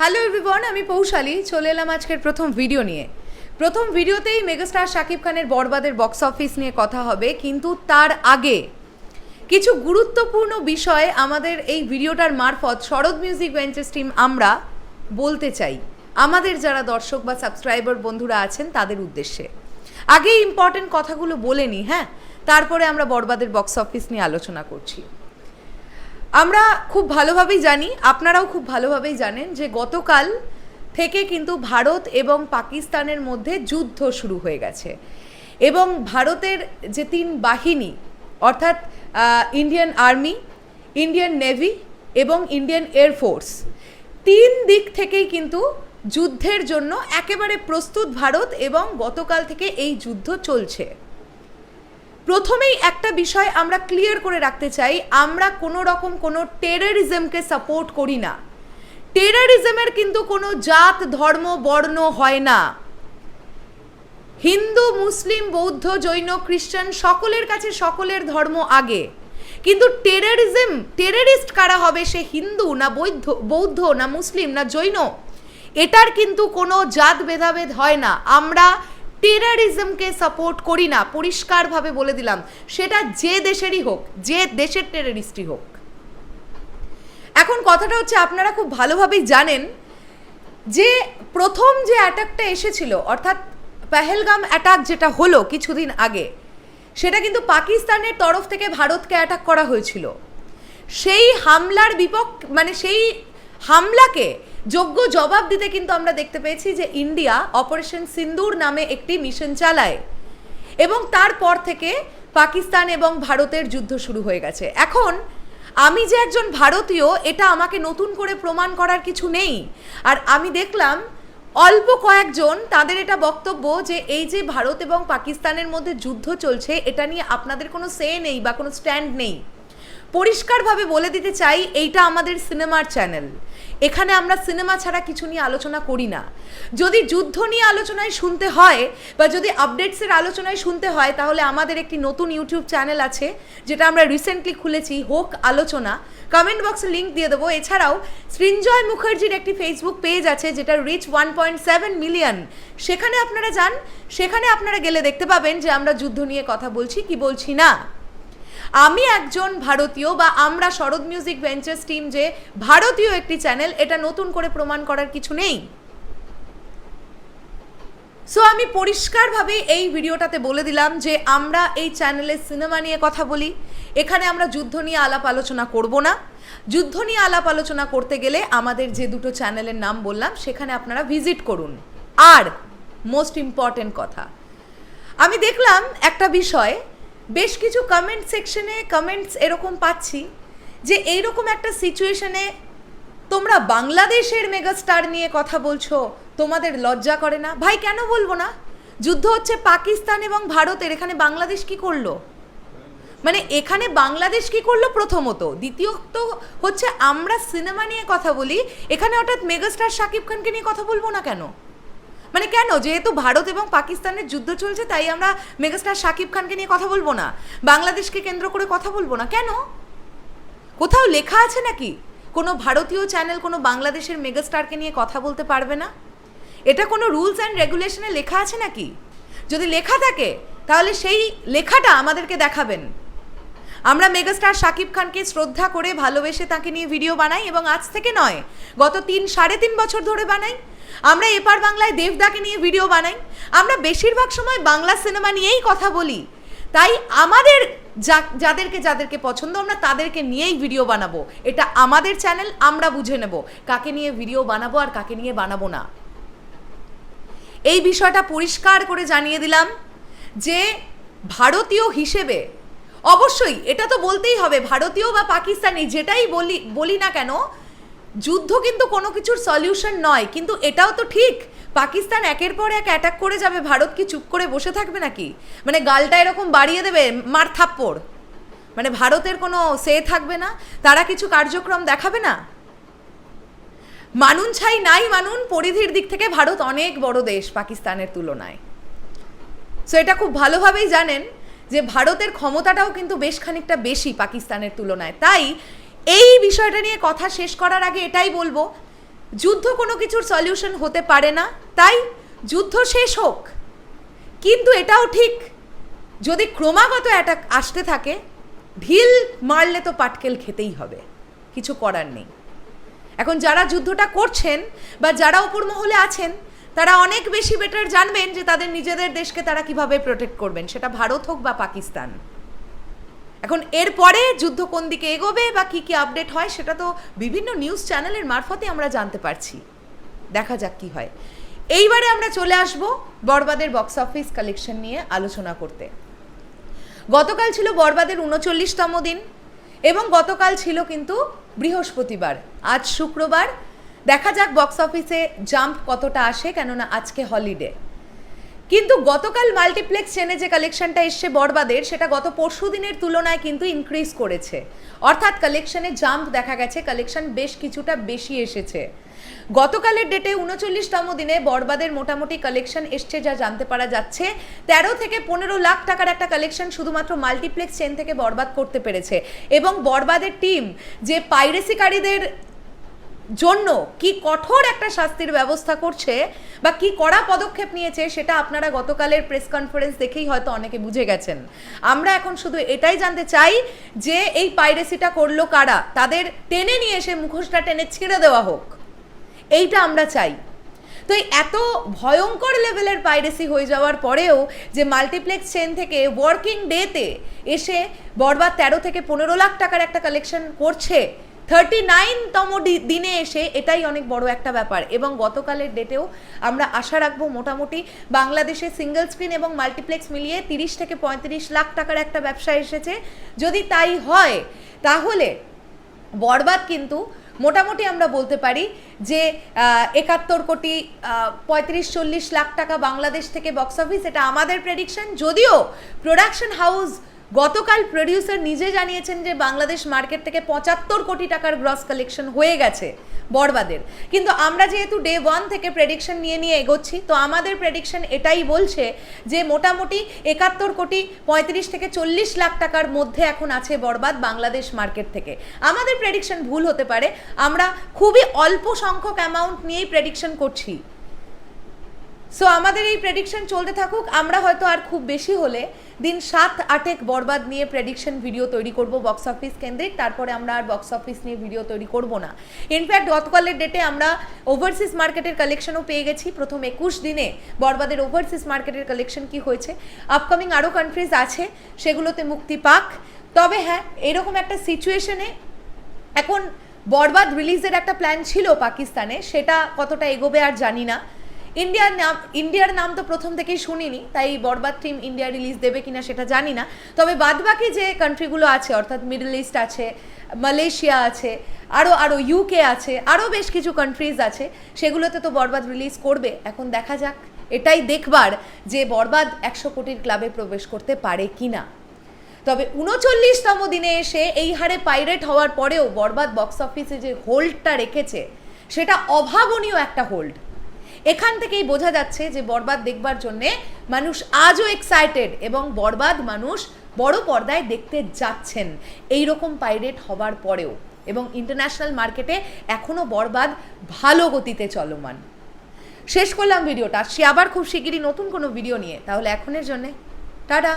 Hello everyone আমি পৌশালী। চলে এলাম আজকের প্রথম ভিডিও নিয়ে। প্রথম ভিডিওতেই মেগাস্টার শাকিব খানের বরবাদের বক্স অফিস নিয়ে কথা হবে, কিন্তু তার আগে কিছু গুরুত্বপূর্ণ বিষয় আমাদের এই ভিডিওটার মারফত শরৎ মিউজিক ভেঞ্চার্স টিম আমরা বলতে চাই। আমাদের যারা দর্শক বা সাবস্ক্রাইবার বন্ধুরা আছেন, তাদের উদ্দেশ্যে। আগে ইম্পর্টেন্ট কথাগুলো বলে নিই হ্যাঁ? তারপরে আমরা বরবাদের বক্স অফিস নিয়ে আলোচনা করছি। আমরা খুব ভালোভাবেই জানি, আপনারাও খুব ভালোভাবেই জানেন যে গতকাল থেকে কিন্তু ভারত এবং পাকিস্তানের মধ্যে যুদ্ধ শুরু হয়ে গেছে। এবং ভারতের যে তিন বাহিনী, অর্থাৎ ইন্ডিয়ান আর্মি, ইন্ডিয়ান নেভি এবং ইন্ডিয়ান এয়ারফোর্স তিন দিক থেকেই কিন্তু যুদ্ধের জন্য একেবারে প্রস্তুত ভারত এবং গতকাল থেকে এই যুদ্ধ চলছে। প্রথমেই একটা বিষয় আমরা ক্লিয়ার করে রাখতে চাই, আমরা কোনো রকম কোনো টেররিজমকে সাপোর্ট করি না। টেররিজমের কিন্তু কোনো জাত, ধর্ম, বর্ণ হয় না। হিন্দু, মুসলিম, বৌদ্ধ, জৈন, খ্রিস্টান সকলের কাছে সকলের ধর্ম আগে। কিন্তু টেররিজম টেররিস্ট কারা হবে সে হিন্দু না বৌদ্ধ বৌদ্ধ না মুসলিম না জৈন? এটার কিন্তু কোনো জাত ভেদাভেদ হয় না। আমরা টেরারিজমকে সাপোর্ট করি না, পরিষ্কারভাবে বলে দিলাম। সেটা যে দেশেরই হোক, যে দেশের টেরারিস্টই হোক। এখন কথাটা হচ্ছে, আপনারা খুব ভালোভাবেই জানেন যে প্রথম যে অ্যাটাকটা এসেছিল, অর্থাৎ পেহেলগাম অ্যাটাক যেটা হলো কিছুদিন আগে, সেটা কিন্তু পাকিস্তানের তরফ থেকে ভারতকে অ্যাটাক করা হয়েছিল। সেই হামলার বিপক্ষ মানে সেই হামলাকে যোগ্য জবাব দিতে কিন্তু আমরা দেখতে পেয়েছি যে ইন্ডিয়া অপারেশন সিন্দুর নামে একটি মিশন চালায় এবং তারপর থেকে পাকিস্তান এবং ভারতের যুদ্ধ শুরু হয়ে গেছে। এখন, আমি যে একজন ভারতীয়, এটা আমাকে নতুন করে প্রমাণ করার কিছু নেই। আর আমি দেখলাম, অল্প কয়েকজন তাদের এটা বক্তব্য যে এই যে ভারত এবং পাকিস্তানের মধ্যে যুদ্ধ চলছে, এটা নিয়ে আপনাদের কোনো সে নেই বা কোনো স্ট্যান্ড নেই। পরিষ্কারভাবে বলে দিতে চাই, এইটা আমাদের সিনেমার চ্যানেল। এখানে আমরা সিনেমা ছাড়া কিছু নিয়ে আলোচনা করি না। যদি যুদ্ধ নিয়ে আলোচনায় শুনতে হয় বা যদি আপডেটসের আলোচনায় শুনতে হয়, তাহলে আমাদের একটি নতুন ইউটিউব চ্যানেল আছে, যেটা আমরা রিসেন্টলি খুলেছি, হোক আলোচনা। কমেন্ট বক্সে লিঙ্ক দিয়ে দেবো। এছাড়াও সৃঞ্জয় মুখার্জির একটি ফেসবুক পেজ আছে, যেটা reach one point seven million সেখানে আপনারা যান, সেখানে আপনারা গেলে দেখতে পাবেন যে আমরা যুদ্ধ নিয়ে কথা বলছি, কি বলছি না। আমি একজন ভারতীয় বা আমরা শরৎ মিউজিক ভেঞ্চার্স টিম যে ভারতীয় একটি চ্যানেল, এটা নতুন করে প্রমাণ করার কিছু নেই। সো আমি পরিষ্কারভাবে এই ভিডিওটাতে বলে দিলাম যে আমরা এই চ্যানেলে সিনেমা নিয়ে কথা বলি। এখানে আমরা যুদ্ধ নিয়ে আলাপ আলোচনা করব না। যুদ্ধ নিয়ে আলাপ আলোচনা করতে গেলে আমাদের যে দুটো চ্যানেলের নাম বললাম, সেখানে আপনারা ভিজিট করুন। আর মোস্ট ইম্পর্টেন্ট কথা, আমি দেখলাম একটা বিষয় বেশ কিছু কমেন্ট সেকশনে কমেন্টস এরকম পাচ্ছি যে এইরকম একটা সিচুয়েশনে তোমরা বাংলাদেশের মেগাস্টার নিয়ে কথা বলছো, তোমাদের লজ্জা করে না? ভাই, কেন বলব না? যুদ্ধ হচ্ছে পাকিস্তান এবং ভারতের, এখানে বাংলাদেশ কি করল? মানে এখানে বাংলাদেশ কি করল প্রথমত? দ্বিতীয়ত হচ্ছে আমরা সিনেমা নিয়ে কথা বলি, এখানে হঠাৎ মেগাস্টার শাকিব খানকে নিয়ে কথা বলব না কেন? মানে কেন? যেহেতু ভারত এবং পাকিস্তানের যুদ্ধ চলছে, তাই আমরা মেগাস্টার শাকিব খানকে নিয়ে কথা বলব না। বাংলাদেশকে কেন্দ্র করে কথা বলব না। কেন? কোথাও লেখা আছে নাকি? কোনো ভারতীয় চ্যানেল কোনো বাংলাদেশের মেগাস্টারকে নিয়ে কথা বলতে পারবে না? এটা কোনো রুলস অ্যান্ড রেগুলেশনে লেখা আছে নাকি? যদি লেখা থাকে, তাহলে সেই লেখাটা আমাদেরকে দেখাবেন। আমরা মেগাস্টার শাকিব খানকে শ্রদ্ধা করে ভালোবেসে তাকে নিয়ে ভিডিও বানাই এবং আজ থেকে নয়, গত তিন, সাড়ে তিন বছর ধরে বানাই। আমরা এপার বাংলায় দেবদাকে নিয়ে ভিডিও বানাই। আমরা বেশিরভাগ সময় বাংলা সিনেমা নিয়েই কথা বলি। তাই আমাদের যাদেরকে যাদেরকে পছন্দ, আমরা তাদেরকে নিয়েই ভিডিও বানাবো। এটা আমাদের চ্যানেল, আমরা বুঝে নেব কাকে নিয়ে ভিডিও বানাবো আর কাকে নিয়ে বানাবো না। এই বিষয়টা পরিষ্কার করে জানিয়ে দিলাম যে ভারতীয় হিসেবে অবশ্যই, এটা তো বলতেই হবে, ভারতীয় বা পাকিস্তানি, যেটাই বলি বলি না কেন, যুদ্ধ কিন্তু কোনো কিছুর সলিউশন নয়, কিন্তু এটাও তো ঠিক, পাকিস্তান একের পর এক অ্যাটাক করে যাবে, ভারত কি চুপ করে বসে থাকবে নাকি? মানে গালটা এরকম বাড়িয়ে দেবে, মার থাপ্পড় মানে ভারতের কোনো সে থাকবে না, তারা কিছু কার্যক্রম দেখাবে না? মানুন ছাই নাই মানুন, পরিধির দিক থেকে ভারত অনেক বড় দেশ পাকিস্তানের তুলনায়। সো এটা খুব ভালোভাবেই জানেন যে ভারতের ক্ষমতাটাও কিন্তু বেশ খানিকটা বেশি পাকিস্তানের তুলনায়। তাই এই বিষয়টা নিয়ে কথা শেষ করার আগে এটাই বলব, যুদ্ধ কোনো কিছুর সলিউশন হতে পারে না। তাই যুদ্ধ শেষ হোক। কিন্তু এটাও ঠিক, যদি ক্রমাগত অ্যাটাক আসতে থাকে, ঢিল মারলে তো পাটকেল খেতেই হবে। কিছু করার নেই। এখন যারা যুদ্ধটা করছেন বা যারা উপর মহলে আছেন তারা অনেক বেশি বেটার জানবেন যে তাদের নিজেদের দেশকে তারা কীভাবে প্রোটেক্ট করবেন। সেটা ভারত হোক বা পাকিস্তান। এখন এরপরে যুদ্ধ কোন দিকে এগোবে বা কি কি আপডেট হয়, সেটা তো বিভিন্ন নিউজ চ্যানেলের মারফতে আমরা জানতে পারছি। দেখা যাক কি হয়। এইবারে আমরা চলে আসব বরবাদের বক্স অফিস কালেকশন নিয়ে আলোচনা করতে। গতকাল ছিল বরবাদের উনচল্লিশতম দিন এবং গতকাল ছিল কিন্তু বৃহস্পতিবার। আজ শুক্রবার দেখা যাক বক্স অফিসে জাম্প কতটা আসে, কেননা আজকে হলিডে কিন্তু গতকাল মাল্টিপ্লেক্স চেনে যে কালেকশনটা এসছে বরবাদের, সেটা গত পরশু দিনের তুলনায় কিন্তু ইনক্রিজ করেছে। অর্থাৎ কালেকশনে জাম্প দেখা গেছে কালেকশন বেশ কিছুটা বেশি এসেছে। গতকালের ডেটে উনচল্লিশতম দিনে বরবাদের মোটামুটি কালেকশন এসছে যা জানতে পারা যাচ্ছে। তেরো থেকে পনেরো লাখ টাকার একটা কালেকশন শুধুমাত্র মাল্টিপ্লেক্স চেন থেকে বরবাদ করতে পেরেছে। এবং বরবাদের টিম যে পাইরেসিকারীদের জন্য কি কঠোর একটা শাস্তির ব্যবস্থা করছে বা কি কড়া পদক্ষেপ নিয়েছে সেটা আপনারা গতকালের প্রেস কনফারেন্স দেখেই হয়তো অনেকে বুঝে গেছেন। আমরা এখন শুধু এটাই জানতে চাই যে এই পাইরেসিটা করল কারা? তাদের টেনে নিয়ে এসে মুখোশটা টেনে ছেড়ে দেওয়া হোক। এইটা আমরা চাই। তো এই এত ভয়ঙ্কর লেভেলের পাইরেসি হয়ে যাওয়ার পরেও যে মাল্টিপ্লেক্স চেন থেকে ওয়ার্কিং ডেতে এসে বরবার তেরো থেকে পনেরো লাখ টাকার একটা কালেকশন করছে থার্টি নাইনতম দিনে এসে এটাই অনেক বড় একটা ব্যাপার এবং গতকালের ডেটেও আমরা আশা রাখব মোটামুটি বাংলাদেশে সিঙ্গেল স্ক্রিন এবং মাল্টিপ্লেক্স মিলিয়ে তিরিশ থেকে পঁয়ত্রিশ লাখ টাকার একটা ব্যবসা এসেছে। যদি তাই হয়, তাহলে বরবাদ কিন্তু মোটামুটি আমরা বলতে পারি যে একাত্তর কোটি পঁয়ত্রিশ, চল্লিশ লাখ টাকা বাংলাদেশ থেকে বক্স অফিস এটা আমাদের প্রেডিকশন যদিও প্রোডাকশন হাউস গতকাল প্রডিউসার নিজে জানিয়েছেন যে বাংলাদেশ মার্কেট থেকে পঁচাত্তর কোটি টাকার গ্রস কালেকশন হয়ে গেছে বরবাদের। কিন্তু আমরা যেহেতু ডে ওয়ান থেকে প্রেডিকশন নিয়ে নিয়ে এগোচ্ছি, তো আমাদের প্রেডিকশন এটাই বলছে যে মোটামুটি একাত্তর কোটি পঁয়ত্রিশ থেকে চল্লিশ লাখ টাকার মধ্যে এখন আছে বরবাদ বাংলাদেশ মার্কেট থেকে। আমাদের প্রেডিকশন ভুল হতে পারে। আমরা খুবই অল্প সংখ্যক অ্যামাউন্ট নিয়েই প্রেডিকশন করছি। সো আমাদের এই প্রেডিকশন চলতে থাকুক। আমরা হয়তো আর খুব বেশি হলে দিন সাত, আটেক বরবাদ নিয়ে প্রেডিকশন ভিডিও তৈরি করব বক্স অফিস কেন্দ্রিক। তারপরে আমরা আর বক্স অফিস নিয়ে ভিডিও তৈরি করব না। ইনফ্যাক্ট গতকালের ডেটে আমরা ওভারসিজ মার্কেটের কালেকশনও পেয়ে গেছি। প্রথম একুশ দিনে বরবাদের ওভারসিজ মার্কেটের কালেকশন কি হয়েছে? আপকামিং আরও কান্ট্রিজ আছে, সেগুলোতে মুক্তি পাক। তবে হ্যাঁ এরকম একটা সিচুয়েশনে এখন বরবাদ রিলিজের একটা প্ল্যান ছিল পাকিস্তানে। সেটা কতটা এগোবে আর জানি না। ইন্ডিয়ার নাম ইন্ডিয়ার নাম তো প্রথম থেকেই শুনিনি, তাই বরবাদ টিম ইন্ডিয়া রিলিজ দেবে কিনা সেটা জানি না। তবে বাদবাকি যে কান্ট্রিগুলো আছে, অর্থাৎ মিডল ইস্ট আছে মালয়েশিয়া আছে আরও আরও ইউকে আছে আরও বেশ কিছু কান্ট্রিজ আছে, সেগুলোতে তো বরবাদ রিলিজ করবে। এখন দেখা যাক, এটাই দেখবার যে বরবাদ একশো কোটির ক্লাবে প্রবেশ করতে পারে কি না তবে উনচল্লিশতম দিনে এসে এই হারে পাইরেট হওয়ার পরেও বরবাদ বক্স অফিসে যে হোল্ডটা রেখেছে, সেটা অভাবনীয় একটা হোল্ড এখান থেকেই বোঝা যাচ্ছে যে বরবাদ দেখবার জন্যে মানুষ আজও এক্সাইটেড এবং বরবাদ মানুষ বড় পর্দায় দেখতে যাচ্ছেন। এই রকম পাইরেট হবার পরেও এবং ইন্টারন্যাশনাল মার্কেটে এখনও বরবাদ ভালো গতিতে চলমান। শেষ করলাম ভিডিওটা। সে আবার খুব শিগগিরই নতুন কোনো ভিডিও নিয়ে। তাহলে এখনের জন্যে। টাটা!